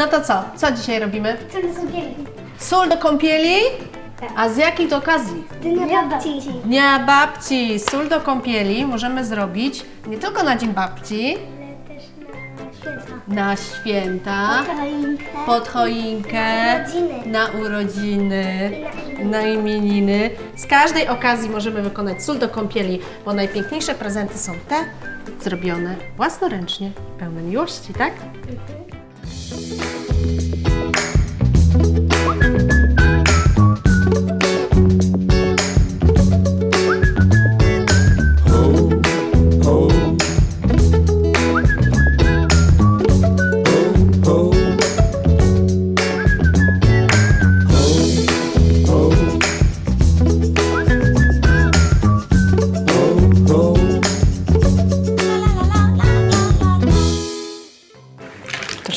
No to co? Co dzisiaj robimy? Chcemy zubieli. Sól do kąpieli? A z jakich okazji? Dnia babci. Dnia babci. Sól do kąpieli możemy zrobić nie tylko na Dzień Babci, Ale też na święta. na święta, Choinkę. pod choinkę, Urodziny. na urodziny, I na na imieniny. Z każdej okazji możemy wykonać sól do kąpieli, bo najpiękniejsze prezenty są te zrobione własnoręcznie, pełne miłości, tak? To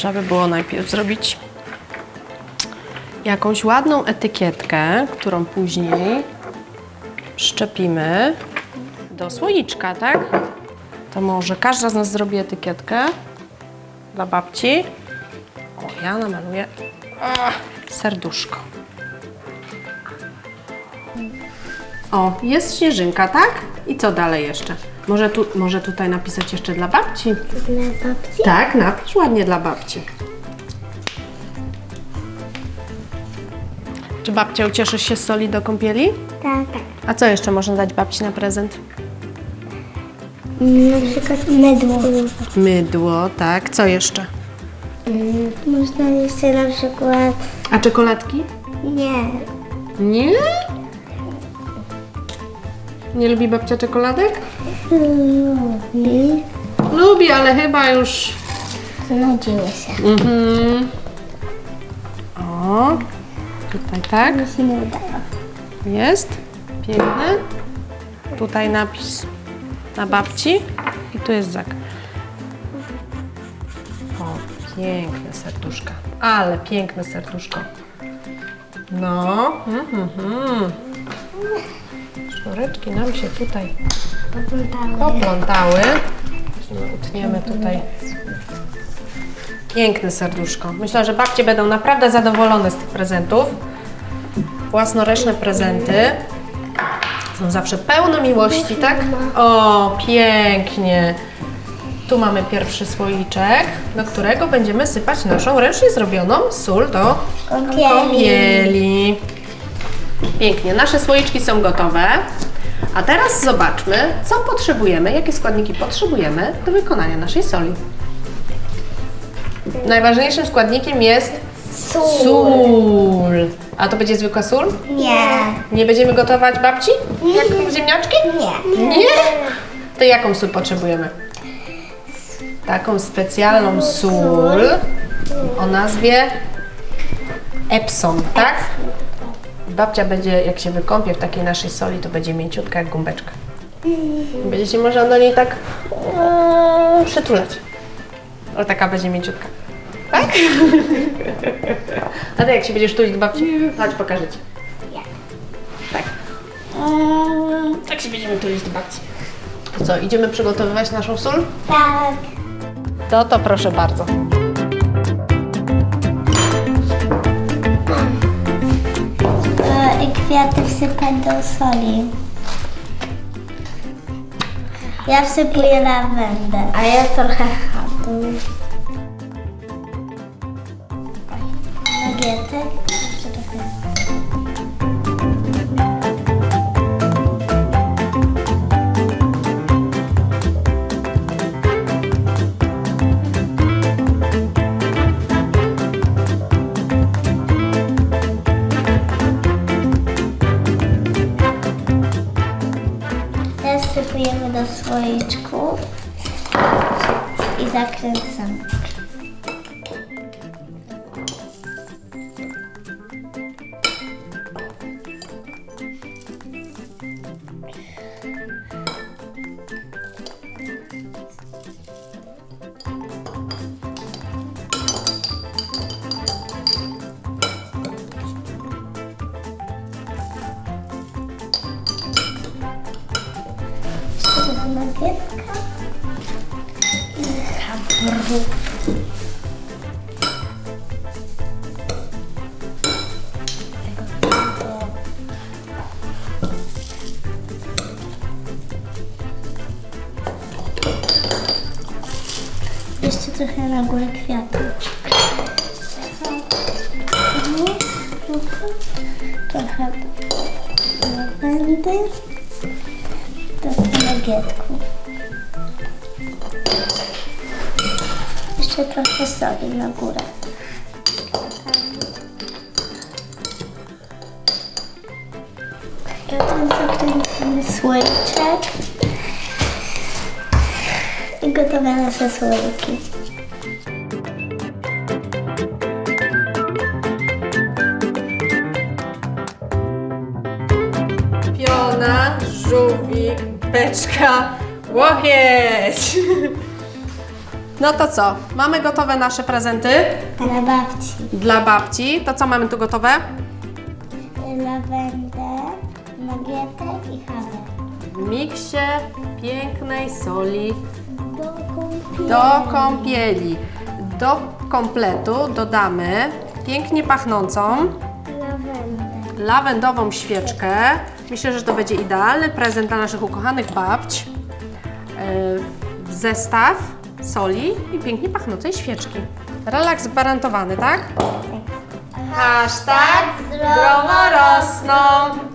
trzeba by było najpierw zrobić jakąś ładną etykietkę, którą później szczepimy do słoiczka, tak? To może każda z nas zrobi etykietkę dla babci. O, ja namaluję serduszko. O, jest śnieżynka, tak? I co dalej jeszcze? Może, tu, może tutaj napisać jeszcze dla babci? Dla babci? Tak, napisz ładnie dla babci. Czy babcia ucieszysz się z soli do kąpieli? Tak, tak. A co jeszcze można dać babci na prezent? Na przykład mydło. Mydło, tak. Co jeszcze? Można jeszcze na przykład... A czekoladki? Nie. Nie? Nie lubi babcia czekoladek? Lubi. Lubi, ale chyba już... Znudziły się. Mhm. O, tutaj tak. Mi się nie udało. Jest. Piękny. Tutaj napis na babci. I tu jest zak. O, piękne serduszka. Ale piękne serduszko. No. Mhm, mhm. Sznureczki nam się tutaj Poplątały. Utniemy tutaj. Piękne serduszko. Myślę, że babcie będą naprawdę zadowolone z tych prezentów. Własnoręczne prezenty. Są zawsze pełne miłości, tak? O, pięknie. Tu mamy pierwszy słoiczek, do którego będziemy sypać naszą ręcznie zrobioną sól do Kąpieli. Pięknie, nasze słoiczki są gotowe. A teraz zobaczmy, co potrzebujemy, jakie składniki potrzebujemy do wykonania naszej soli. Najważniejszym składnikiem jest Sól. sól. A to będzie zwykła sól? Nie. Nie będziemy gotować babci? Jak ziemniaczki? Nie. Nie? To jaką sól potrzebujemy? Taką specjalną sól o nazwie Epsom, tak? Babcia będzie, jak się wykąpie w takiej naszej soli, to będzie mięciutka jak gąbeczka. Będziecie można do niej tak mm, przytulać. O, taka będzie mięciutka. Tak? A ty jak się będziesz tulić do babci? Chodź, pokażę Ci. Tak. Mm, Tak się będziemy tulić do babci. To co, idziemy przygotowywać naszą sól? Tak. To to proszę bardzo. Kwiaty wsypać do soli. Ja wsypuję lawendę, a ja trochę chatu. Bagiety. Jeszcze trochę. Do słoiczków i zakręcamy. Jeszcze trochę na górę kwiatów. Trochę lawendy. Trochę nagietków. Jeszcze trochę soli na górę. Potem zakręcamy słoiczek. I gotowe nasze słoiki. Piona, żółwik, beczka, łokieć. No to co? Mamy gotowe nasze prezenty Dla babci. dla babci. To co mamy tu gotowe? Lawendę, nagietek i chawę. W miksie pięknej soli Do kąpieli. do kąpieli. Do kompletu dodamy pięknie pachnącą Lawendę. lawendową świeczkę. Myślę, że to będzie idealny prezent dla naszych ukochanych babć. Yy, Zestaw soli i pięknie pachnącej świeczki. Relaks gwarantowany, tak? Hashtag zdrowo rosną.